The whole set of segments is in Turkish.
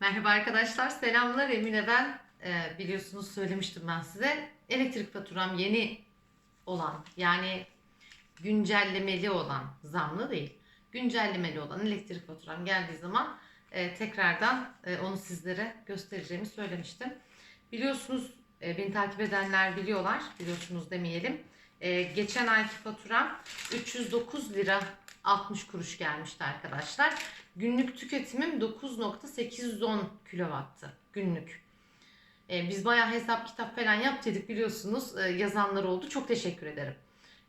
Merhaba arkadaşlar, selamlar Emine ben. Ee, biliyorsunuz söylemiştim ben size. Elektrik faturam yeni olan, yani güncellemeli olan, zamlı değil, güncellemeli olan elektrik faturam geldiği zaman e, tekrardan e, onu sizlere göstereceğimi söylemiştim. Biliyorsunuz, e, beni takip edenler biliyorlar, biliyorsunuz demeyelim. E, geçen ayki faturam 309 lira 60 kuruş gelmişti arkadaşlar. Günlük tüketimim 9.810 kilowattı günlük. Ee, biz bayağı hesap kitap falan yap dedik biliyorsunuz. Ee, yazanlar oldu. Çok teşekkür ederim.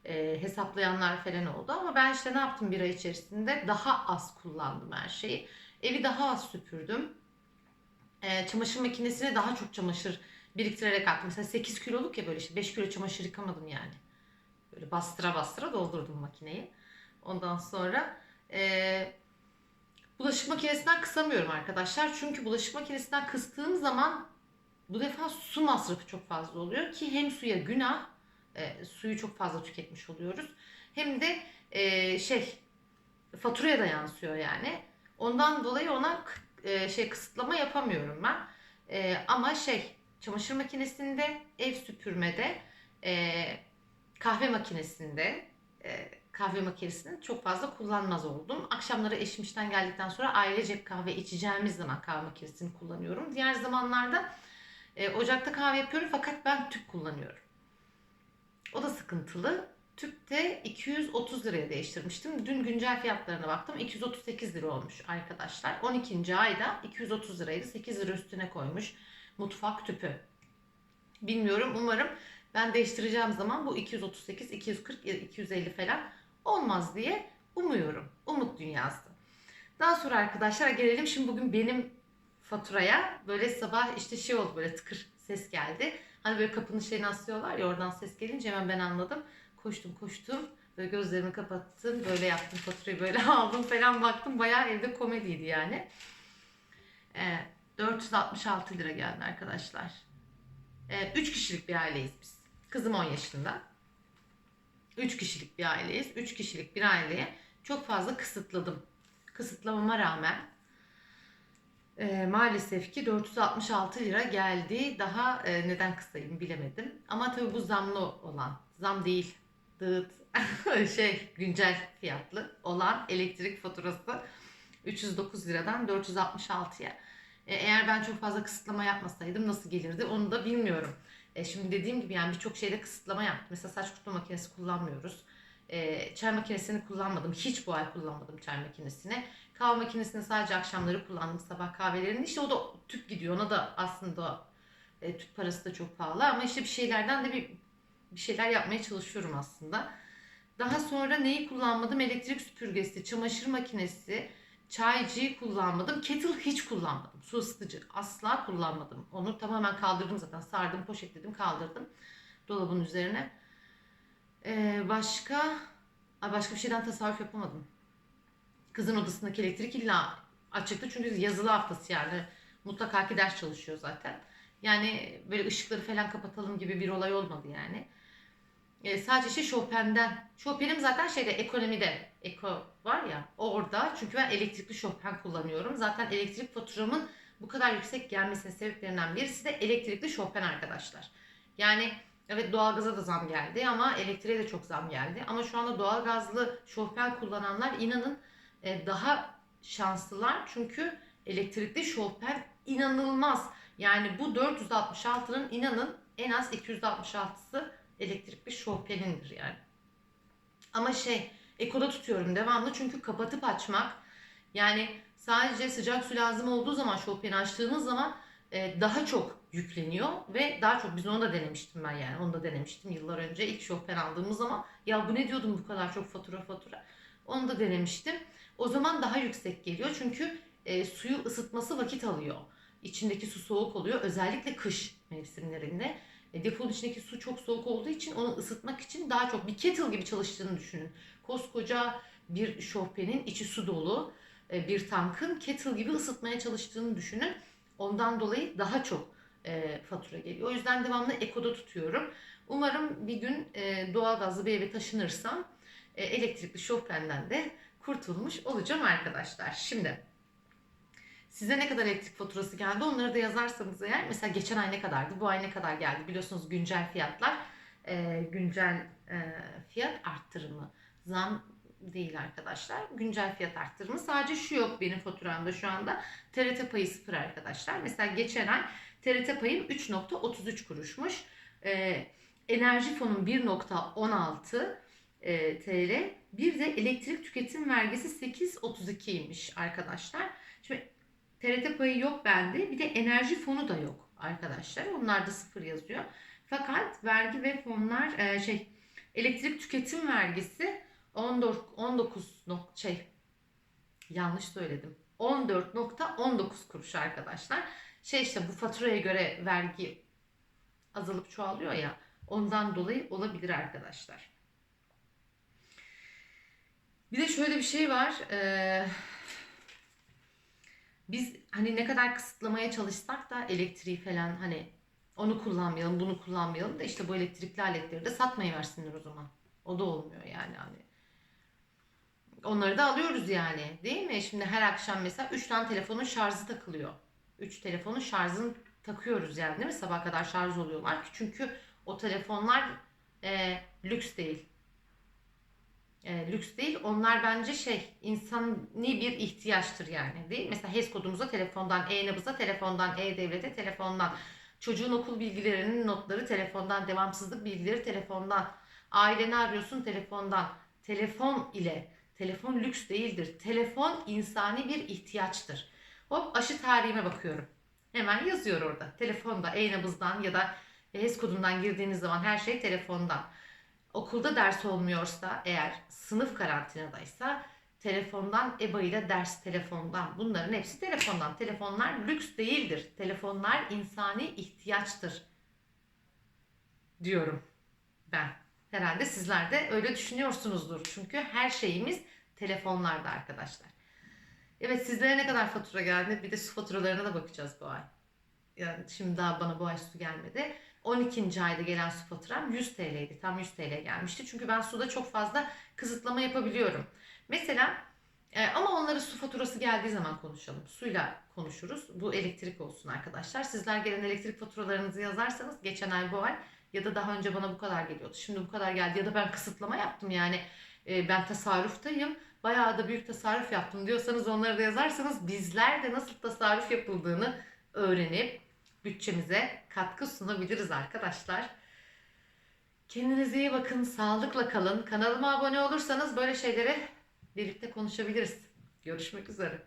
Ee, hesaplayanlar falan oldu. Ama ben işte ne yaptım bir ay içerisinde? Daha az kullandım her şeyi. Evi daha az süpürdüm. Ee, çamaşır makinesine daha çok çamaşır biriktirerek attım. Mesela 8 kiloluk ya böyle işte 5 kilo çamaşır yıkamadım yani. Böyle bastıra bastıra doldurdum makineyi. Ondan sonra eee Bulaşık makinesinden kısamıyorum arkadaşlar. Çünkü bulaşık makinesinden kıstığım zaman bu defa su masrafı çok fazla oluyor ki hem suya günah, e, suyu çok fazla tüketmiş oluyoruz. Hem de e, şey faturaya da yansıyor yani. Ondan dolayı ona e, şey kısıtlama yapamıyorum ben. E, ama şey çamaşır makinesinde, ev süpürmede, e, kahve makinesinde, e, kahve makinesini çok fazla kullanmaz oldum. Akşamları eşim işten geldikten sonra ailecek kahve içeceğimiz zaman kahve makinesini kullanıyorum. Diğer zamanlarda e, ocakta kahve yapıyorum fakat ben tüp kullanıyorum. O da sıkıntılı. Tüpte 230 liraya değiştirmiştim. Dün güncel fiyatlarına baktım. 238 lira olmuş arkadaşlar. 12. ayda 230 liraydı. 8 lira üstüne koymuş mutfak tüpü. Bilmiyorum umarım ben değiştireceğim zaman bu 238, 240, 250 falan olmaz diye umuyorum. Umut dünyası. Daha sonra arkadaşlar gelelim şimdi bugün benim faturaya böyle sabah işte şey oldu böyle tıkır ses geldi. Hani böyle kapının şeyini asıyorlar ya oradan ses gelince hemen ben anladım. Koştum koştum böyle gözlerimi kapattım böyle yaptım faturayı böyle aldım falan baktım bayağı evde komediydi yani. Ee, 466 lira geldi arkadaşlar. 3 kişilik bir aileyiz biz. Kızım 10 yaşında. 3 kişilik bir aileyiz. 3 kişilik bir aileye çok fazla kısıtladım. Kısıtlamama rağmen e, maalesef ki 466 lira geldi. Daha e, neden kısayım bilemedim. Ama tabii bu zamlı olan, zam değil, dıt, şey güncel fiyatlı olan elektrik faturası 309 liradan 466'ya. E, eğer ben çok fazla kısıtlama yapmasaydım nasıl gelirdi onu da bilmiyorum. E, şimdi dediğim gibi yani birçok şeyde kısıtlama yaptım. Mesela saç kurutma makinesi kullanmıyoruz. E, çay makinesini kullanmadım. Hiç bu ay kullanmadım çay makinesini. Kahve makinesini sadece akşamları kullandım sabah kahvelerini. İşte o da tüp gidiyor. Ona da aslında e, tüp parası da çok pahalı ama işte bir şeylerden de bir, bir şeyler yapmaya çalışıyorum aslında. Daha sonra neyi kullanmadım? Elektrik süpürgesi, çamaşır makinesi, çaycıyı kullanmadım. Kettle hiç kullanmadım. Su ısıtıcı asla kullanmadım. Onu tamamen kaldırdım zaten. Sardım, poşetledim, kaldırdım dolabın üzerine. Ee, başka başka bir şeyden tasarruf yapamadım. Kızın odasındaki elektrik illa açıktı çünkü yazılı haftası yani. Mutlaka ki ders çalışıyor zaten. Yani böyle ışıkları falan kapatalım gibi bir olay olmadı yani. E, sadece şey Chopin'den. Chopin'im zaten şeyde ekonomide. Eko var ya orada. Çünkü ben elektrikli Chopin kullanıyorum. Zaten elektrik faturamın bu kadar yüksek gelmesinin sebeplerinden birisi de elektrikli Chopin arkadaşlar. Yani evet doğalgaza da zam geldi ama elektriğe de çok zam geldi. Ama şu anda doğalgazlı Chopin kullananlar inanın e, daha şanslılar. Çünkü elektrikli Chopin inanılmaz. Yani bu 466'nın inanın en az 266'sı elektrikli Chopin'indir yani. Ama şey ekoda tutuyorum devamlı çünkü kapatıp açmak yani sadece sıcak su lazım olduğu zaman Chopin'i açtığınız zaman e, daha çok yükleniyor ve daha çok biz onu da denemiştim ben yani onu da denemiştim yıllar önce ilk Chopin aldığımız zaman. Ya bu ne diyordum bu kadar çok fatura fatura? Onu da denemiştim. O zaman daha yüksek geliyor çünkü e, suyu ısıtması vakit alıyor. İçindeki su soğuk oluyor özellikle kış mevsimlerinde e, deponun içindeki su çok soğuk olduğu için onu ısıtmak için daha çok bir kettle gibi çalıştığını düşünün. Koskoca bir şofbenin içi su dolu e, bir tankın kettle gibi ısıtmaya çalıştığını düşünün. Ondan dolayı daha çok e, fatura geliyor. O yüzden devamlı ekoda tutuyorum. Umarım bir gün e, doğalgazlı bir eve taşınırsam e, elektrikli şofbenden de kurtulmuş olacağım arkadaşlar. Şimdi Size ne kadar elektrik faturası geldi onları da yazarsanız eğer mesela geçen ay ne kadardı bu ay ne kadar geldi? Biliyorsunuz güncel fiyatlar e, güncel e, fiyat arttırımı. Zam değil arkadaşlar güncel fiyat arttırımı. Sadece şu yok benim faturamda şu anda. TRT payı sıfır arkadaşlar. Mesela geçen ay TRT payım 3.33 kuruşmuş. E, enerji fonum 1.16 e, TL bir de elektrik tüketim vergisi 8.32'ymiş arkadaşlar. TRT payı yok bende. Bir de enerji fonu da yok arkadaşlar. Onlar da sıfır yazıyor. Fakat vergi ve fonlar e, şey elektrik tüketim vergisi 14 19 nok şey yanlış söyledim. 14.19 kuruş arkadaşlar. Şey işte bu faturaya göre vergi azalıp çoğalıyor ya. Ondan dolayı olabilir arkadaşlar. Bir de şöyle bir şey var. Ee, biz hani ne kadar kısıtlamaya çalışsak da elektriği falan hani onu kullanmayalım, bunu kullanmayalım da işte bu elektrikli aletleri de satmayı versinler o zaman. O da olmuyor yani hani. Onları da alıyoruz yani değil mi? Şimdi her akşam mesela 3 tane telefonun şarjı takılıyor. 3 telefonun şarjını takıyoruz yani değil mi? Sabah kadar şarj oluyorlar. Çünkü o telefonlar e, lüks değil. E, lüks değil. Onlar bence şey insani bir ihtiyaçtır yani değil? Mesela HES kodumuza telefondan, e-nabıza telefondan, e-devlete telefondan, çocuğun okul bilgilerinin notları telefondan, devamsızlık bilgileri telefondan, aileni arıyorsun telefondan, telefon ile. Telefon lüks değildir. Telefon insani bir ihtiyaçtır. Hop aşı tarihime bakıyorum. Hemen yazıyor orada. Telefonda, e-nabızdan ya da HES kodundan girdiğiniz zaman her şey telefondan. Okulda ders olmuyorsa eğer sınıf karantinadaysa telefondan, EBA ile ders telefondan. Bunların hepsi telefondan. Telefonlar lüks değildir. Telefonlar insani ihtiyaçtır. Diyorum ben. Herhalde sizler de öyle düşünüyorsunuzdur. Çünkü her şeyimiz telefonlarda arkadaşlar. Evet sizlere ne kadar fatura geldi? Bir de su faturalarına da bakacağız bu ay. Yani şimdi daha bana bu ay su gelmedi. 12. ayda gelen su faturam 100 TL'ydi. Tam 100 TL gelmişti. Çünkü ben suda çok fazla kısıtlama yapabiliyorum. Mesela e, ama onları su faturası geldiği zaman konuşalım. Suyla konuşuruz. Bu elektrik olsun arkadaşlar. Sizler gelen elektrik faturalarınızı yazarsanız geçen ay bu ay ya da daha önce bana bu kadar geliyordu. Şimdi bu kadar geldi ya da ben kısıtlama yaptım yani e, ben tasarruftayım. Bayağı da büyük tasarruf yaptım diyorsanız onları da yazarsanız bizler de nasıl tasarruf yapıldığını öğrenip bütçemize katkı sunabiliriz arkadaşlar. Kendinize iyi bakın, sağlıkla kalın. Kanalıma abone olursanız böyle şeyleri birlikte konuşabiliriz. Görüşmek üzere.